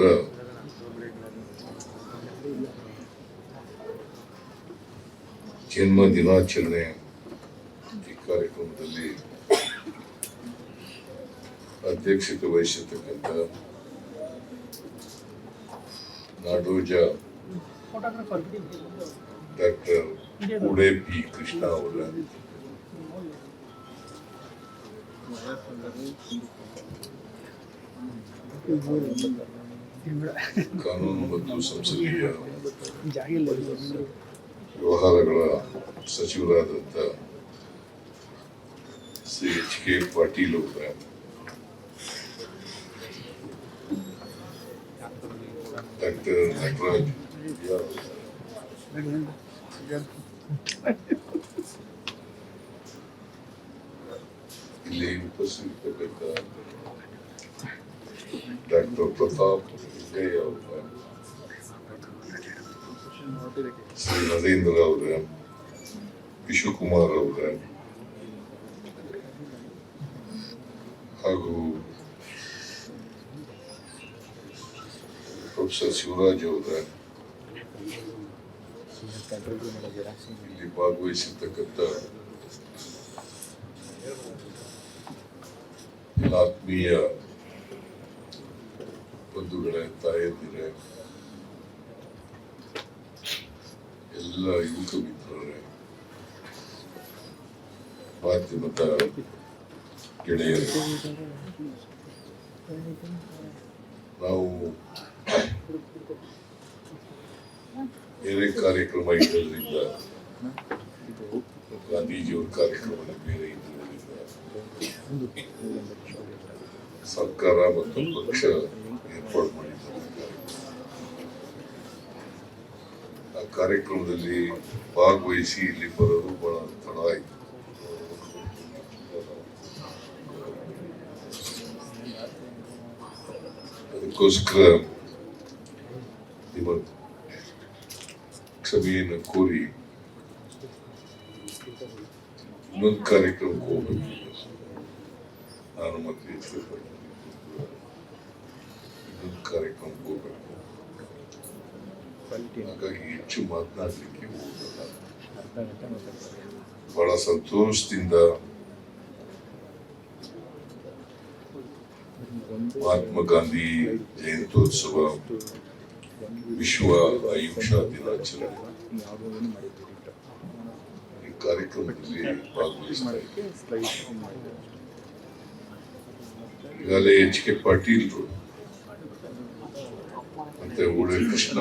ಅವರ ಜನ್ಮ ದಿನಾಚರಣೆ ಈ ಕಾರ್ಯಕ್ರಮದಲ್ಲಿ ಅಧ್ಯಕ್ಷತೆ ವಹಿಸಿರ್ತಕ್ಕಂಥ ನಾಡೋಜ ಡಾಕ್ಟರ್ ಉಡೆ ಪಿ ಕೃಷ್ಣ ಅವರ ಕಾನೂನು ಮತ್ತು ಸಂಸದೀಯ ವ್ಯವಹಾರಗಳ ಸಚಿವರಾದಂಥ ಶ್ರೀ ಎಚ್ ಕೆ ಪಾಟೀಲ್ ಅವರ ಡಾಕ್ಟರ್ ನಟರಾಜ್ ಇಲ್ಲಿ ಉಪಸ್ಥಿತರಿರ್ತಕ್ಕಂಥ ಡಾಕ್ಟರ್ ಪ್ರತಾಪ್ ವಿಜಯ್ ಅವರ ಶ್ರೀ ನರೇಂದ್ರ ಅವರ ವಿಶ್ವಕುಮಾರ್ ಅವರ ಹಾಗೂ ಪ್ರೊಫೆಸರ್ ಶಿವರಾಜ್ ಅವರ ಇಲ್ಲಿ ಭಾಗವಹಿಸಿರ್ತಕ್ಕಂಥ ಆತ್ಮೀಯ ಬಂಧುಗಳೇ, ತಾಯಂದಿರೇ, ಎಲ್ಲ ಯುವಕ ಮಿತ್ರರೇ, ಮಾಧ್ಯಮದ ಗೆಳೆಯರು, ನಾವು ಬೇರೆ ಕಾರ್ಯಕ್ರಮ ಇರೋದ್ರಿಂದ ಗಾಂಧೀಜಿಯವರ ಕಾರ್ಯಕ್ರಮ ಬೇರೆ ಇರೋದ್ರಿಂದ ಸರ್ಕಾರ ಮತ್ತು ಪಕ್ಷ ಏರ್ಪಾಡು ಮಾಡಿದ್ದಾರೆ ಆ ಕಾರ್ಯಕ್ರಮದಲ್ಲಿ ಭಾಗವಹಿಸಿ ಇಲ್ಲಿ ಬರೋದು ಬಹಳ ತಡ ಆಯಿತು ಅದಕ್ಕೋಸ್ಕರ ನಿಮ್ಮ ಕ್ಷಮೆಯನ್ನು ಕೋರಿ ಇನ್ನೊಂದು ಕಾರ್ಯಕ್ರಮಕ್ಕೆ ಹೋಗ್ಬೇಕು ನಾನು ಮತ್ತೆ. ಇನ್ನೊಂದು ಕಾರ್ಯಕ್ರಮಕ್ಕೆ ಹೋಗ್ಬೇಕು ಹಾಗಾಗಿ ಹೆಚ್ಚು ಮಾತನಾಡಲಿಕ್ಕೆ ಹೋಗಲ್ಲ ಬಹಳ ಸಂತೋಷದಿಂದ ಮಹಾತ್ಮ ಗಾಂಧಿ ಜಯಂತ್ಯೋತ್ಸವ ವಿಶ್ವ ಅಹಿಂಸಾ ದಿನಾಚರಣೆ ಈ ಕಾರ್ಯಕ್ರಮದಲ್ಲಿ ಭಾಗವಹಿಸ್ತಾ ಇದ್ದೀನಿ. ಈಗಾಗಲೇ ಎಚ್ ಕೆ ಪಾಟೀಲ್ ಮತ್ತೆ ಉಳೆ ಕೃಷ್ಣ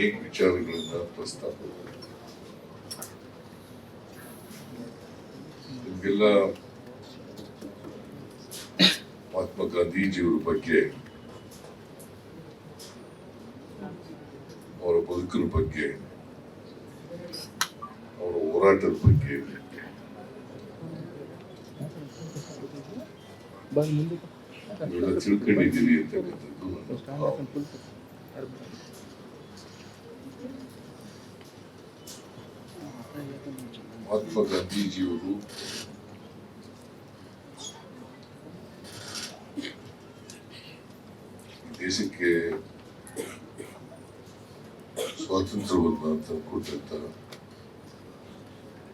ಅನೇಕ ವಿಚಾರಗಳನ್ನ ಪ್ರಸ್ತಾಪ. ನಿಮ್ಗೆಲ್ಲ ಮಹಾತ್ಮ ಗಾಂಧೀಜಿಯವರ ಬಗ್ಗೆ ಅವರ ಬದುಕಿನ ಬಗ್ಗೆ ಅವರ ಹೋರಾಟದ ಬಗ್ಗೆ ತಿಳ್ಕೊಂಡಿದ್ದೀನಿ ಅಂತಕ್ಕಂಥದ್ದು. ಮಹಾತ್ಮ ಗಾಂಧೀಜಿಯವರು ದೇಶಕ್ಕೆ ಸ್ವಾತಂತ್ರ್ಯವನ್ನು ತಂದುಕೊಟ್ಟಂತ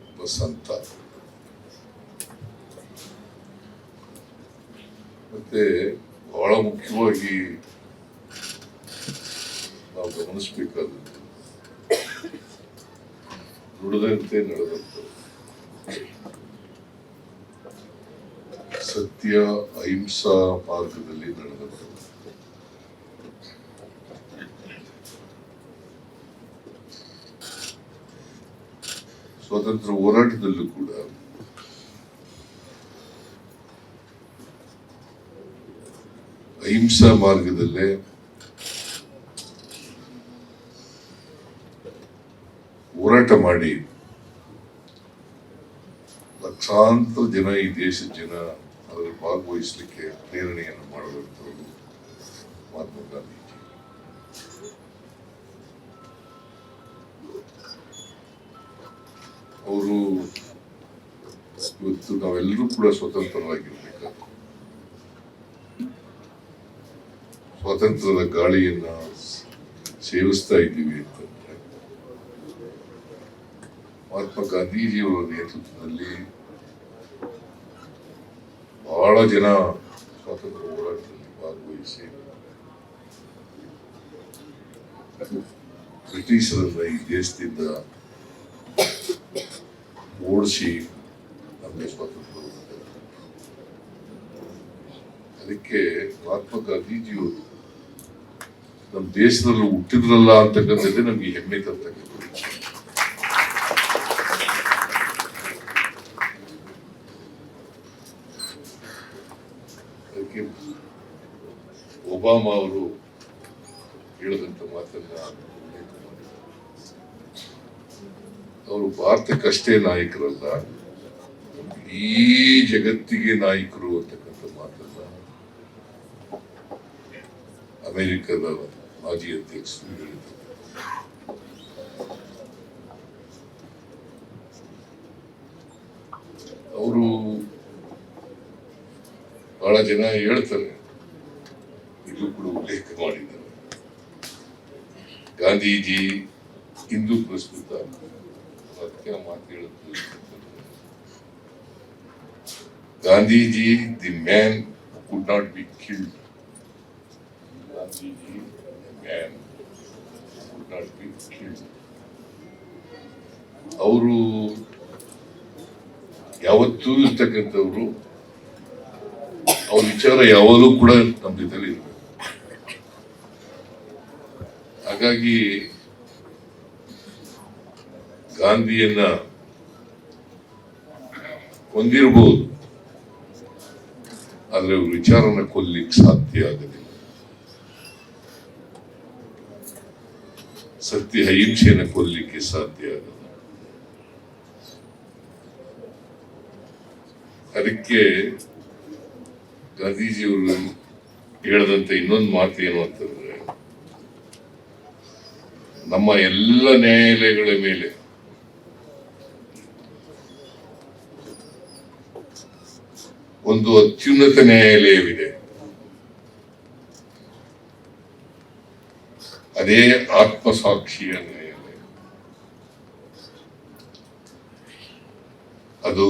ಒಬ್ಬ ಸಂತ ಮತ್ತೆ ಬಹಳ ಮುಖ್ಯವಾಗಿ ನಾವು ಗಮನಿಸಬೇಕಾದದ್ದು ನುಡಿದಂತೆ ನಡೆದಂತೆ ಸತ್ಯ ಅಹಿಂಸಾ ಮಾರ್ಗದಲ್ಲಿ ನಡೆದಂತೆ ಸ್ವಾತಂತ್ರ್ಯ ಹೋರಾಟದಲ್ಲೂ ಕೂಡ ಅಹಿಂಸಾ ಮಾರ್ಗದಲ್ಲೇ ಹೋರಾಟ ಮಾಡಿ. ಲಕ್ಷಾಂತರ ಜನ ಈ ದೇಶದ ಜನ ಅದರಲ್ಲಿ ಭಾಗವಹಿಸಲಿಕ್ಕೆ ಪ್ರೇರಣೆಯನ್ನು ಮಾಡುವಂಥವ್ರು ಮಹಾತ್ಮ ಗಾಂಧೀಜಿ. ಅವರು ಇವತ್ತು ನಾವೆಲ್ಲರೂ ಕೂಡ ಸ್ವತಂತ್ರರಾಗಿರ್ಬೇಕಾದ್ರೆ ಸ್ವಾತಂತ್ರ್ಯದ ಗಾಳಿಯನ್ನ ಸೇವಿಸ್ತಾ ಇದ್ದೀವಿ ಅಂತಂದ್ರೆ ಮಹಾತ್ಮ ಗಾಂಧೀಜಿಯವರ ನೇತೃತ್ವದಲ್ಲಿ ಬಹಳ ಜನ ಸ್ವಾತಂತ್ರ್ಯ ಹೋರಾಟದಲ್ಲಿ ಭಾಗವಹಿಸಿ ಬ್ರಿಟಿಷರನ್ನ ಈ ದೇಶದಿಂದ ಓಡಿಸಿ ನಮಗೆ ಸ್ವಾತಂತ್ರ್ಯ ಅದಕ್ಕೆ ಮಹಾತ್ಮ ಗಾಂಧೀಜಿಯವರು ನಮ್ಮ ದೇಶದಲ್ಲಿ ಹುಟ್ಟಿದ್ರಲ್ಲ ಅಂತಕ್ಕಂಥದ್ದೇ ನಮ್ಗೆ ಹೆಮ್ಮೆ ತರ್ತಕ್ಕಂಥದ್ದು ಅದಕ್ಕೆ ಒಬಾಮಾ ಅವರು ಹೇಳಿದಂತ ಮಾತನ್ನ ಅವರು ಭಾರತಕ್ಕಷ್ಟೇ ನಾಯಕರಲ್ಲ, ಈ ಜಗತ್ತಿಗೆ ನಾಯಕರು ಅಂತಕ್ಕಂಥ ಮಾತನ್ನ ಅಮೆರಿಕದ ಮಾಜಿ ಅಧ್ಯಕ್ಷರು ಅವರು ಬಹಳ ಜನ ಹೇಳ್ತಾರೆ ಇದು ಕೂಡ ಉಲ್ಲೇಖ ಮಾಡಿದ್ದಾರೆ ಗಾಂಧೀಜಿ ಹಿಂದೂ ಪ್ರಸ್ತುತ ಅದಕ್ಕೆ ಮಾತು ಹೇಳುತ್ತೆ Gandhiji the man could not be killed. Gandhiji man could not be killed. ಅವರು ಯಾವತ್ತೂ ಇರ್ತಕ್ಕಂಥವ್ರು, ಅವ್ರ ವಿಚಾರ ಯಾವಾಗಲೂ ಕೂಡ ನಮ್ಮ ಜೊತೆಲಿ ಹಾಗಾಗಿ ಗಾಂಧಿಯನ್ನ ಹೊಂದಿರಬಹುದು ಆದ್ರೆ ವಿಚಾರನ ಕೊಲ್ಲಿಕ್ ಸಾಧ್ಯ ಆಗಲಿಲ್ಲ ಸತ್ಯ ಅಹಿಂಸೆಯನ್ನು ಕೊಲ್ಲಿಕ್ಕೆ ಸಾಧ್ಯ ಆಗಲ್ಲ. ಅದಕ್ಕೆ ಗಾಂಧೀಜಿಯವರು ಹೇಳದಂತ ಇನ್ನೊಂದು ಮಾತು ಏನು ಅಂತಂದ್ರೆ ನಮ್ಮ ಎಲ್ಲ ನ್ಯಾಯಾಲಯಗಳ ಮೇಲೆ. ಒಂದು ಅತ್ಯುನ್ನತ ನ್ಯಾಯಾಲಯವಿದೆ. ಅದೇ ಆತ್ಮಸಾಕ್ಷಿಯ ನ್ಯಾಯಾಲಯ. ಅದು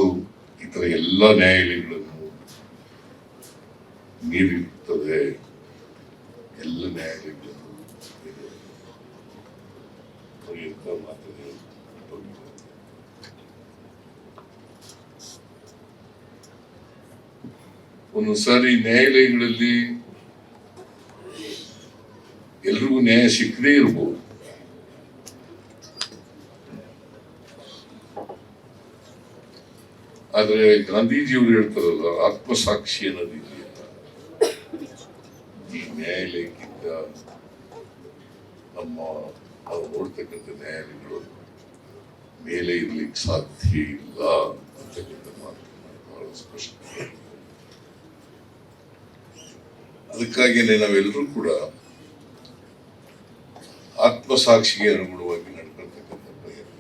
ಇತರ ಎಲ್ಲ ನ್ಯಾಯಾಲಯಗಳನ್ನು ಮೀರಿರುತ್ತದೆ. ಎಲ್ಲ ನ್ಯಾಯಾಲಯಗಳನ್ನು ಒಂದೊಂದು ಸಾರಿ ನ್ಯಾಯಾಲಯಗಳಲ್ಲಿ ಎಲ್ರಿಗೂ ನ್ಯಾಯ ಸಿಕ್ಕದೇ ಇರ್ಬೋದು. ಆದ್ರೆ ಗಾಂಧೀಜಿಯವರು ಹೇಳ್ತಾರಲ್ಲ, ಆತ್ಮಸಾಕ್ಷಿ ಅನ್ನೋದಿದೆಯಲ್ಲ ಈ ನ್ಯಾಯಾಲಯಕ್ಕಿಂತ ನಮ್ಮ ನಾವು ನೋಡ್ತಕ್ಕಂಥ ನ್ಯಾಯಾಲಯಗಳು ಮೇಲೆ ಇರ್ಲಿಕ್ಕೆ ಸಾಧ್ಯ ಇಲ್ಲ ಅಂತಕ್ಕಂಥ ಮಾತನ್ನು ಬಹಳ ಸ್ಪಷ್ಟ. ಅದಕ್ಕಾಗಿಯೇ ನಾವೆಲ್ಲರೂ ಕೂಡ ಆತ್ಮಸಾಕ್ಷಿಗೆ ಅನುಗುಣವಾಗಿ ನಡ್ಕೊಳ್ತಕ್ಕಂಥ ಪ್ರಯತ್ನ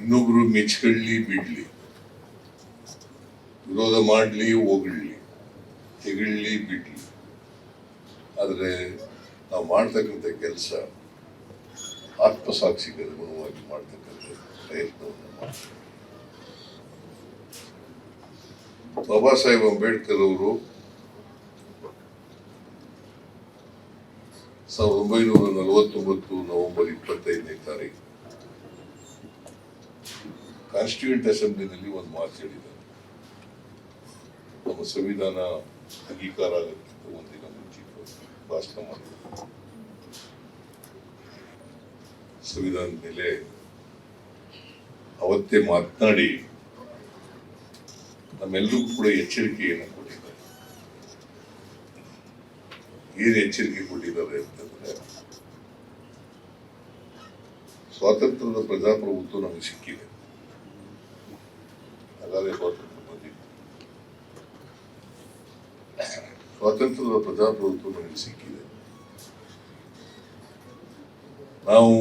ಇನ್ನೊಬ್ರು ಮೆಚ್ಕೊಳ್ಳಿ, ಬಿಡ್ಲಿ. ವಿರೋಧ ಮಾಡ್ಲಿ, ಹೋಗ್ಲಿ. ತೆಗಳ್ಲಿ ಬಿಡಲಿ. ಆದರೆ ನಾವು ಮಾಡ್ತಕ್ಕಂಥ ಕೆಲಸ ಆತ್ಮಸಾಕ್ಷಿಗೆ ಅನುಗುಣವಾಗಿ ಮಾಡ್ತಕ್ಕಂಥ ಪ್ರಯತ್ನವನ್ನು ಮಾಡ್ತೀವಿ. ಬಾಬಾ ಸಾಹೇಬ್ ಅಂಬೇಡ್ಕರ್ ಅವರು ಸಾವಿರದ ಒಂಬೈನೂರ ನಲವತ್ತೊಂಬತ್ತು ನವೆಂಬರ್ ಇಪ್ಪತ್ತೈದನೇ ತಾರೀಕು ಕಾನ್ಸ್ಟಿಟ್ಯೂಂಟ್ ಅಸೆಂಬ್ಲಿನಲ್ಲಿ ಒಂದು ಮಾತು ಹೇಳಿದ್ದಾರೆ. ನಮ್ಮ ಸಂವಿಧಾನ ಅಂಗೀಕಾರ ಆಗೋಕ್ಕಿಂತ ಒಂದಿನ ಮುಂಚಿತ್ತು ಭಾಷಣ ಮಾಡಿದ್ರು ಸಂವಿಧಾನದ ಮೇಲೆ ಅವತ್ತೇ ಮಾತನಾಡಿ ನಮ್ಮೆಲ್ಲರಿಗೂ ಕೂಡ ಎಚ್ಚರಿಕೆಯನ್ನು ಕೊಟ್ಟಿದ್ದಾರೆ. ಏನು ಎಚ್ಚರಿಕೆ ಕೊಟ್ಟಿದ್ದಾರೆ ಅಂತಂದ್ರೆ, ಸ್ವಾತಂತ್ರ್ಯದ ಪ್ರಜಾಪ್ರಭುತ್ವ ನಮಗೆ ಸಿಕ್ಕಿದೆ. ಹಾಗಾದ್ರೆ ಸ್ವಾತಂತ್ರ್ಯ ಸ್ವಾತಂತ್ರ್ಯದ ಪ್ರಜಾಪ್ರಭುತ್ವ ನಮಗೆ ಸಿಕ್ಕಿದೆ ನಾವು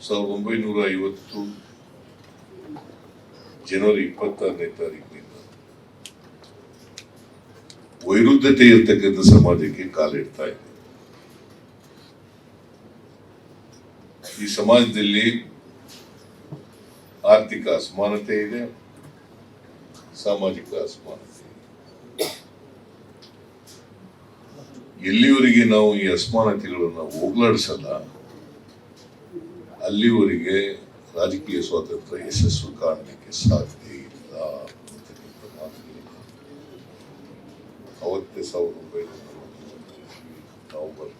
ಸಾವಿರದ ಒಂಬೈನೂರ ಐವತ್ತು ಜನವರಿ ಇಪ್ಪತ್ತಾರನೇ ತಾರೀಕಿನಿಂದ ವೈರುಧ್ಯತೆ ಇರ್ತಕ್ಕಂಥ ಸಮಾಜಕ್ಕೆ ಕಾಲಿಡ್ತಾ ಇದೆ ಈ ಸಮಾಜದಲ್ಲಿ ಆರ್ಥಿಕ ಅಸಮಾನತೆ ಇದೆ ಸಾಮಾಜಿಕ ಅಸಮಾನತೆ ಇದೆ ಎಲ್ಲಿವರೆಗೆ ನಾವು ಈ ಅಸಮಾನತೆಗಳನ್ನು ಹೋಗ್ಲಾಡಿಸಲ್ಲ, ಅಲ್ಲಿವರೆಗೆ ರಾಜಕೀಯ ಸ್ವಾತಂತ್ರ್ಯ ಯಶಸ್ಸು ಕಾಣಲಿಕ್ಕೆ ಸಾಧ್ಯ ಇಲ್ಲ ಅಂತಕ್ಕಂಥ ಮಾತುಗಳನ್ನು ಅವತ್ತೇ ಸಾವಿರದ ಒಂಬೈನೂರ ನವೆಂಬರ್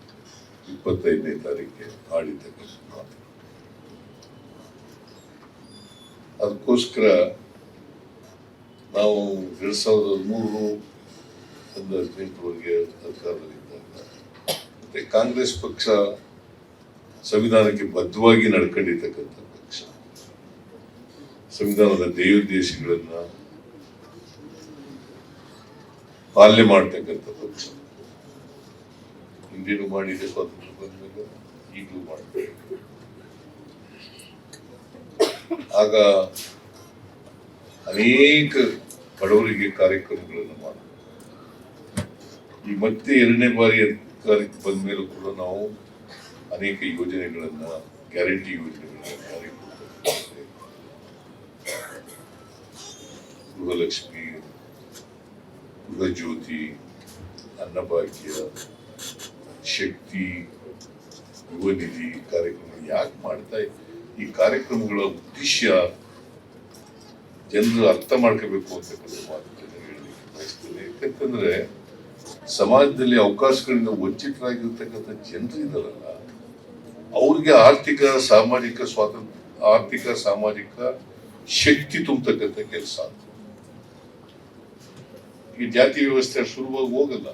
ಇಪ್ಪತ್ತೈದನೇ ತಾರೀಕಿಗೆ ಆಡಿದ್ದಕ್ಕಂಥ ಮಾತು ಅದಕ್ಕೋಸ್ಕರ ನಾವು ಎರಡು ಸಾವಿರದ ಮೂರು ಒಂದು ಹದಿನೆಂಟರವರೆಗೆ ಅಧಿಕಾರದಲ್ಲಿದ್ದಾಗ ಮತ್ತೆ ಕಾಂಗ್ರೆಸ್ ಪಕ್ಷ ಸಂವಿಧಾನಕ್ಕೆ ಬದ್ಧವಾಗಿ ನಡ್ಕೊಂಡಿರ್ತಕ್ಕಂಥ ಪಕ್ಷ. ಸಂವಿಧಾನದ ದೇವೋದ್ದೇಶಗಳನ್ನ ಪಾಲನೆ ಮಾಡ್ತಕ್ಕಂಥ ಪಕ್ಷ. ಹಿಂದೇನು ಮಾಡಿದೆ ಸ್ವಾತಂತ್ರ್ಯ ಬಂದ್ಮೇಲೆ ಈಗಲೂ ಮಾಡಬೇಕು ಆಗ ಅನೇಕ ಬಡವರಿಗೆ ಕಾರ್ಯಕ್ರಮಗಳನ್ನು ಮಾಡ ಈ ಮತ್ತೆ ಎರಡನೇ ಬಾರಿ ಅಧಿಕಾರಕ್ಕೆ ಬಂದ ಮೇಲೂ ಕೂಡ ನಾವು ಅನೇಕ ಯೋಜನೆಗಳನ್ನು, ಗ್ಯಾರಂಟಿ ಯೋಜನೆಗಳನ್ನ. ಗೃಹಲಕ್ಷ್ಮಿ, ಗೃಹಜ್ಯೋತಿ, ಅನ್ನಭಾಗ್ಯ, ಶಕ್ತಿ ಯುವ ನಿಧಿ ಕಾರ್ಯಕ್ರಮ ಯಾಕೆ ಮಾಡ್ತಾ ಈ ಕಾರ್ಯಕ್ರಮಗಳ ಉದ್ದೇಶ ಜನರು ಅರ್ಥ ಮಾಡ್ಕೋಬೇಕು ಅಂತಕ್ಕಂಥ ಮಾತುಗಳನ್ನ ಹೇಳಲಿಕ್ಕೆ ಬಯಸ್ತೇನೆ ಯಾಕಂತಂದ್ರೆ ಸಮಾಜದಲ್ಲಿ ಅವಕಾಶಗಳಿಂದ ವಂಚಿತರಾಗಿರ್ತಕ್ಕಂಥ ಜನರು ಇದ್ದಾರಲ್ಲ ಅವ್ರಿಗೆ ಆರ್ಥಿಕ, ಸಾಮಾಜಿಕ ಸ್ವಾತಂತ್ರ್ಯ ಆರ್ಥಿಕ, ಸಾಮಾಜಿಕ ಶಕ್ತಿ ತುಂಬತಕ್ಕಂಥ ಕೆಲಸ ಈ ಜಾತಿ ವ್ಯವಸ್ಥೆ ಶುರುವಾಗಿ ಹೋಗಲ್ಲ.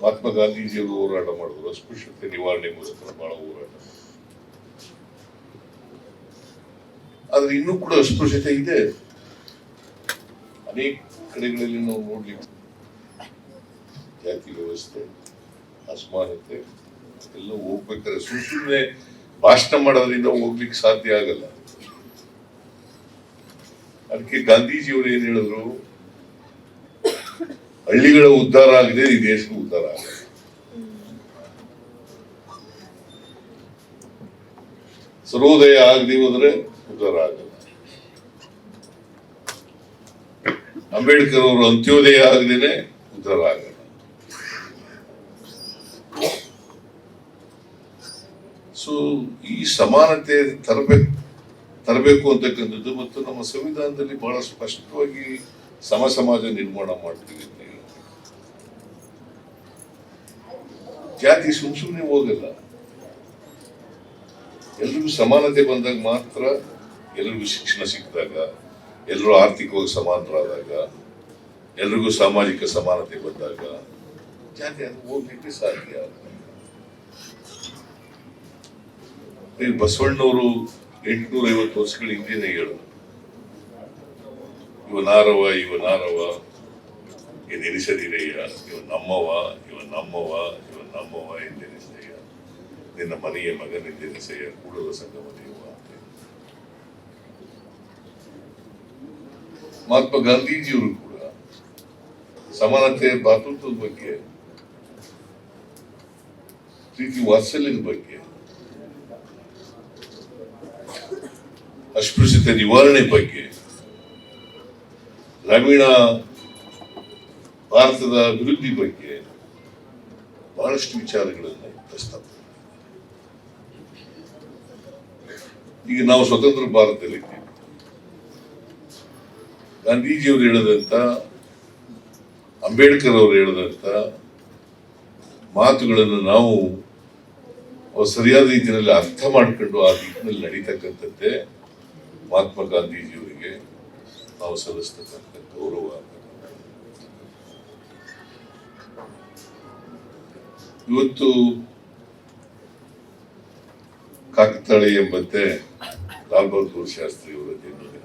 ಮಹಾತ್ಮ ಗಾಂಧೀಜಿಯವರು ಹೋರಾಟ ಮಾಡಿದ್ರು, ಅಸ್ಪೃಶ್ಯತೆ ನಿವಾರಣೆ ಮೂಲಕ ಬಹಳ ಹೋರಾಟ ಆದ್ರೆ ಇನ್ನೂ ಕೂಡ ಅಸ್ಪೃಶ್ಯತೆ ಇದೆ. ಅನೇಕ ಕಡೆಗಳಲ್ಲಿ ನಾವು ನೋಡ್ಲಿಕ್ಕೆ ಜಾತಿ ವ್ಯವಸ್ಥೆ, ಅಸಮಾನತೆ. ಎಲ್ಲ ಹೋಗ್ಬೇಕಾದ್ರೆ ಸುಮ್ ಸುಮ್ಮನೆ ಭಾಷಣ ಮಾಡೋದ್ರಿಂದ ಹೋಗ್ಲಿಕ್ಕೆ ಸಾಧ್ಯ ಆಗಲ್ಲ. ಅದಕ್ಕೆ ಗಾಂಧೀಜಿಯವರು ಏನ್ ಹೇಳಿದ್ರು? ಹಳ್ಳಿಗಳ ಉದ್ಧಾರ ಆಗದೆ ಈ ದೇಶದ ಉದ್ಧಾರ ಆಗಲ್ಲ ಸರ್ವೋದಯ ಆಗದೆ ಹೋದ್ರೆ ಉದ್ಧಾರ ಆಗಲ್ಲ. ಅಂಬೇಡ್ಕರ್ ಅವರು ಅಂತ್ಯೋದಯ ಆಗದೇನೆ ಉದ್ಧಾರ ಆಗಲ್ಲ. ಸೊ ಈ ಸಮಾನತೆ ತರಬೇಕು ತರಬೇಕು ಅಂತಕ್ಕಂಥದ್ದು ಮತ್ತು ನಮ್ಮ ಸಂವಿಧಾನದಲ್ಲಿ ಬಹಳ ಸ್ಪಷ್ಟವಾಗಿ ಸಮ ಸಮಾಜ ನಿರ್ಮಾಣ ಮಾಡ್ತೀವಿ. ಜಾತಿ ಸುಮ್ ಸುಮ್ಮನೆ ಹೋಗಲ್ಲ ಎಲ್ರಿಗೂ ಸಮಾನತೆ ಬಂದಾಗ ಮಾತ್ರ ಎಲ್ರಿಗೂ ಶಿಕ್ಷಣ ಸಿಕ್ಕಿದಾಗ ಎಲ್ಲರೂ ಆರ್ಥಿಕವಾಗಿ ಸಮಾನರಾದಾಗ, ಎಲ್ರಿಗೂ ಸಾಮಾಜಿಕ ಸಮಾನತೆ ಬಂದಾಗ ಜಾತಿ ಅದು ಹೋಗ್ಲಿಕ್ಕೆ ಸಾಧ್ಯ ಈ ಬಸವಣ್ಣವರು ಎಂಟುನೂರ ಐವತ್ತು ವರ್ಷಗಳ ಇವ ನಾರವ ಇವ ನಾರವ ಎಂದೆನಿಸದಿರಯ್ಯ ಇವ ನಮ್ಮವ ಇವ ನಮ್ಮವ ಇವ ನಮ್ಮವ ಎಂದೆನಿಸಯ್ಯ ನಿನ್ನ ಮನೆಯ ಮಗನೆಂದೆನಿಸಯ್ಯ ಕೂಡಲ ಸಂಗಮ ದೇವ ಮಹಾತ್ಮ ಗಾಂಧೀಜಿಯವರು ಕೂಡ ಸಮಾನತೆ, ಭಾತೃತ್ವದ ಬಗ್ಗೆ, ಪ್ರೀತಿ ವಾತ್ಸಲ್ಯದ ಬಗ್ಗೆ ಅಸ್ಪೃಶ್ಯತೆ ನಿವಾರಣೆ ಬಗ್ಗೆ. ಗ್ರಾಮೀಣ ಭಾರತದ ಅಭಿವೃದ್ಧಿ ಬಗ್ಗೆ ಬಹಳಷ್ಟು ವಿಚಾರಗಳನ್ನು ಪ್ರಸ್ತಾಪ ಈಗ ನಾವು ಸ್ವತಂತ್ರ ಭಾರತದಲ್ಲಿ ಗಾಂಧೀಜಿಯವರು ಹೇಳದಂತ ಅಂಬೇಡ್ಕರ್ ಅವರು ಹೇಳದಂತ ಮಾತುಗಳನ್ನು ನಾವು ಸರಿಯಾದ ರೀತಿಯಲ್ಲಿ ಅರ್ಥ ಮಾಡ್ಕೊಂಡು ಆ ದಿಕ್ಕಿನಲ್ಲಿ ನಡೀತಕ್ಕಂಥದ್ದೇ ಮಹಾತ್ಮ ಗಾಂಧೀಜಿಯವರಿಗೆ ನಾವು ಸಲ್ಲಿಸ್ತಕ್ಕಂಥ ಗೌರವ ಇವತ್ತು ಕಾಕತಾಳಿ ಎಂಬಂತೆ ಲಾಲ್ ಬಹದ್ದೂರ್ ಶಾಸ್ತ್ರಿ ಅವರ ಜನ್ಮದಿನ.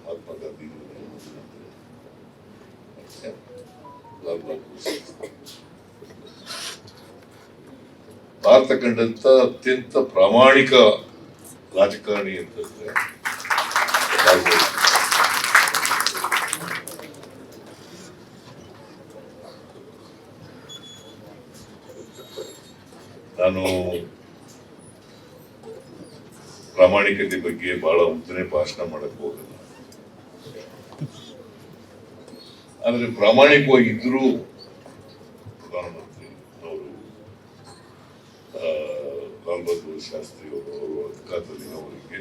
ಮಹಾತ್ಮ ಗಾಂಧೀಜಿಯವರ ಲಾಲ್ ಬಹದ್ದೂರ್ ಭಾರತ ಕಂಡಂತ ಅತ್ಯಂತ ಪ್ರಾಮಾಣಿಕ ರಾಜಕಾರಣಿ ಅಂತಂದ್ರೆ ನಾನು ಪ್ರಾಮಾಣಿಕತೆ ಬಗ್ಗೆ ಬಹಳ ಉದ್ದನೆ ಭಾಷಣ ಮಾಡಕ್ ಹೋಗಲ್ಲ. ಆದ್ರೆ ಪ್ರಾಮಾಣಿಕವಾಗಿದ್ದರೂ ಪ್ರಧಾನಮಂತ್ರಿ ಅವರು ಆ, ಲಾಲ್ ಬಹದ್ದೂರ್ ಶಾಸ್ತ್ರಿ ಅವರು ಅಧಿಕಾರದಲ್ಲಿ ಅವರಿಗೆ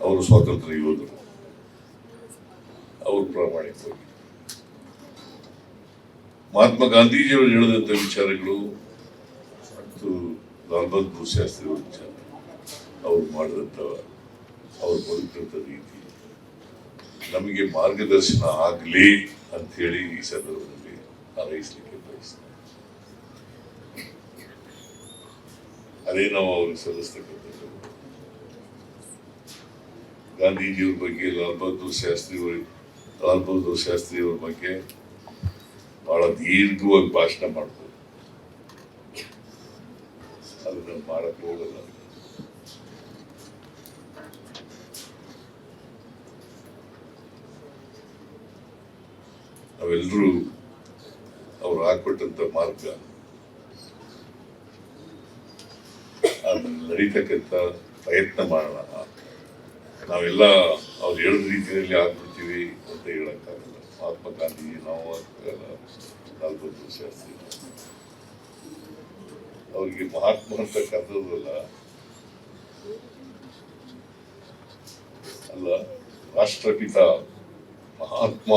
ಅವರು ಸ್ವಾತಂತ್ರ್ಯ ಯೋಧರು. ಅವರು ಪ್ರಾಮಾಣಿಕವಾಗಿ ಮಹಾತ್ಮ ಗಾಂಧೀಜಿಯವರು ಹೇಳಿದಂಥ ವಿಚಾರಗಳು ಮತ್ತು ಲಾಲ್ ಬಹದ್ದೂರ್ ಶಾಸ್ತ್ರಿ ಅವರ ವಿಚಾರ. ಅವ್ರು ಮಾಡಿದಂಥ ಅವ್ರು ಬದುಕಿದಂಥ ರೀತಿ. ನಮಗೆ ಮಾರ್ಗದರ್ಶನ ಆಗಲಿ ಅಂತ ಹೇಳಿ ಈ ಸಂದರ್ಭದಲ್ಲಿ ಹಾರೈಸಲಿಕ್ಕೆ ಬಯಸ್ತೇನೆ ಅದೇ ನಾವು ಅವ್ರಿಗೆ ಸಲ್ಲಿಸ್ತಕ್ಕಂಥದ್ದು. ಗಾಂಧೀಜಿಯವ್ರ ಬಗ್ಗೆ, ಲಾಲ್ ಬಹದ್ದೂರ್ ಶಾಸ್ತ್ರಿ ಲಾಲ್ ಬಹದ್ದೂರ್ ಶಾಸ್ತ್ರಿ ಅವ್ರ ಬಗ್ಗೆ ಬಹಳ ದೀರ್ಘವಾಗಿ ಭಾಷಣ ಮಾಡ್ಬೋದು. ಅದನ್ನ ಮಾಡಕ್ ಹೋಗಲ್ಲ. ನಾವೆಲ್ಲರೂ ಅವ್ರು ಹಾಕೊಟ್ಟಂತ ಮಾರ್ಗ ಅದನ್ನ ನಡೀತಕ್ಕಂಥ ಪ್ರಯತ್ನ ಮಾಡೋಣ. ನಾವೆಲ್ಲ ಅವ್ರು ಹೇಳಿದ ರೀತಿಯಲ್ಲಿ ಆಗ್ಬಿಡ್ತೀವಿ ಅಂತ ಹೇಳೋಕ್ಕಾಗಲ್ಲ. ಮಹಾತ್ಮ ಗಾಂಧಿ, ನಾವು ನಾಲ್ಕು ಶಾಸ್ತ್ರಿ ಅವ್ರಿಗೆ ಮಹಾತ್ಮ ಅಂತ ಕರೆದಲ್ಲ ಅಲ್ಲ, ರಾಷ್ಟ್ರಪಿತ ಮಹಾತ್ಮ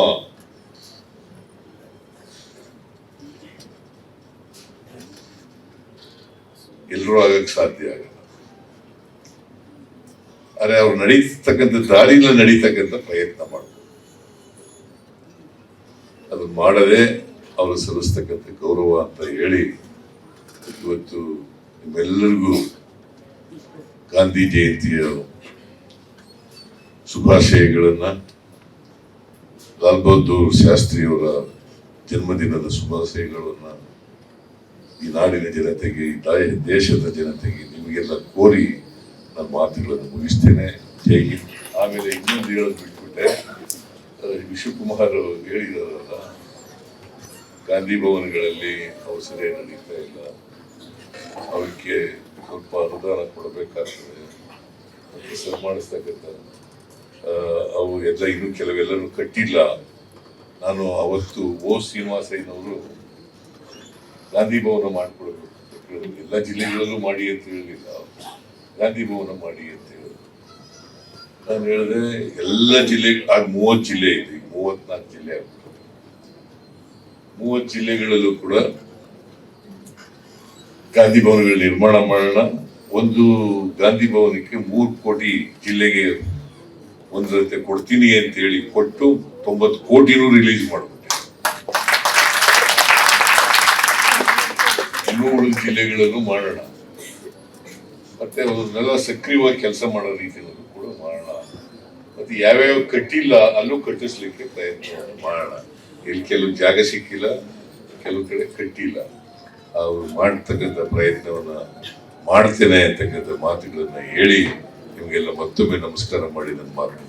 ಎಲ್ಲರೂ ಆಗಕ್ಕೆ ಸಾಧ್ಯ ಆಗಲ್ಲ. ಆದರೆ ಅವ್ರು ನಡೀತಕ್ಕಂಥ ದಾರಿಯಿಂದ ನಡೀತಕ್ಕಂಥ ಪ್ರಯತ್ನ ಮಾಡಬಹುದು ಅದು ಮಾಡದೆ ಅವರು ಸಲ್ಲಿಸ್ತಕ್ಕಂಥ ಗೌರವ ಅಂತ ಹೇಳಿ ಇವತ್ತು ನಿಮ್ಮೆಲ್ಲರಿಗೂ ಗಾಂಧಿ ಜಯಂತಿಯ ಶುಭಾಶಯಗಳನ್ನ ಲಾಲ್ ಬಹದ್ದೂರ್ ಶಾಸ್ತ್ರಿಯವರ ಜನ್ಮದಿನದ ಶುಭಾಶಯಗಳನ್ನ ಈ ನಾಡಿನ ಜನತೆಗೆ, ಈ ದೇಶದ ಜನತೆಗೆ ನಿಮಗೆಲ್ಲ ಕೋರಿ ನನ್ನ ಮಾತುಗಳನ್ನು ಮುಗಿಸ್ತೇನೆ. ಜೈ ಆಮೇಲೆ ಇನ್ನೊಂದು ಹೇಳೋದು ಬಿಟ್ಬಿಟ್ಟೆ. ವಿಶ್ವಕುಮಾರ್ ಹೇಳಿದಾರಲ್ಲ, ಗಾಂಧಿ ಭವನಗಳಲ್ಲಿ ಅವಸರ ನಡೀತಾ ಇಲ್ಲ. ಅವಕ್ಕೆ ಸ್ವಲ್ಪ ಅನುದಾನ ಕೊಡಬೇಕಾಗ್ತದೆ. ಹೆಸರು ಮಾಡಿಸ್ತಕ್ಕಂಥ ಅವು ಎಲ್ಲ ಇನ್ನು ಕೆಲವೆಲ್ಲರೂ ಕಟ್ಟಿಲ್ಲ. ನಾನು ಅವತ್ತು ಓ ಶ್ರೀನಿವಾಸಯ್ಯನವರು ಗಾಂಧಿ ಭವನ ಮಾಡಿಕೊಡಬೇಕು ಅಂತ ಕೇಳಿದ್ರು. ಎಲ್ಲ ಜಿಲ್ಲೆಗಳಲ್ಲೂ ಮಾಡಿ ಅಂತ ಹೇಳಲಿಲ್ಲ ಗಾಂಧಿ ಭವನ ಮಾಡಿ ಅಂತ ಹೇಳಿದ್ರು. ನಾನು ಹೇಳಿದೆ, ಎಲ್ಲ ಜಿಲ್ಲೆ, ಆಗ ಮೂವತ್ತು ಜಿಲ್ಲೆ ಇದೆ. ಮೂವತ್ನಾಲ್ಕು ಜಿಲ್ಲೆ ಆಗ್ಬಿಟ್ಟು ಮೂವತ್ತು ಜಿಲ್ಲೆಗಳಲ್ಲೂ ಕೂಡ ಗಾಂಧಿ ಭವನಗಳ ನಿರ್ಮಾಣ ಮಾಡೋಣ. ಒಂದು ಗಾಂಧಿ ಭವನಕ್ಕೆ ಮೂರು ಕೋಟಿ ಜಿಲ್ಲೆಗೆ ಒಂದರಂತೆ ಕೊಡ್ತೀನಿ ಅಂತ ಹೇಳಿ ಕೊಟ್ಟು ತೊಂಬತ್ತು ಕೋಟಿನೂ ರಿಲೀಸ್ ಮಾಡ್ಬಿಟ್ಟೆ ಇನ್ನೂ ಉಳಿದ ಜಿಲ್ಲೆಗಳಲ್ಲೂ ಮಾಡೋಣ. ಮತ್ತೆ ಅದನ್ನೆಲ್ಲ ಸಕ್ರಿಯವಾಗಿ ಕೆಲಸ ಮಾಡೋ ರೀತಿಯಲ್ಲೂ ಕೂಡ ಮಾಡೋಣ. ಮತ್ತೆ ಯಾವ್ಯಾವ ಕಟ್ಟಿಲ್ಲ ಅಲ್ಲೂ ಕಟ್ಟಿಸ್ಲಿಕ್ಕೆ ಪ್ರಯತ್ನ ಮಾಡೋಣ. ಇಲ್ಲಿ ಕೆಲವು ಜಾಗ ಸಿಕ್ಕಿಲ್ಲ, ಕೆಲವು ಕಡೆ ಕಟ್ಟಿಲ್ಲ. ಅವರು ಮಾಡ್ತಕ್ಕಂಥ ಪ್ರಯತ್ನವನ್ನ ಮಾಡ್ತೇನೆ ಅಂತಕ್ಕಂಥ ಮಾತುಗಳನ್ನ ಹೇಳಿ ನಿಮಗೆಲ್ಲ ಮತ್ತೊಮ್ಮೆ ನಮಸ್ಕಾರ ಮಾಡಿ ನನ್ನ ಮಾತು.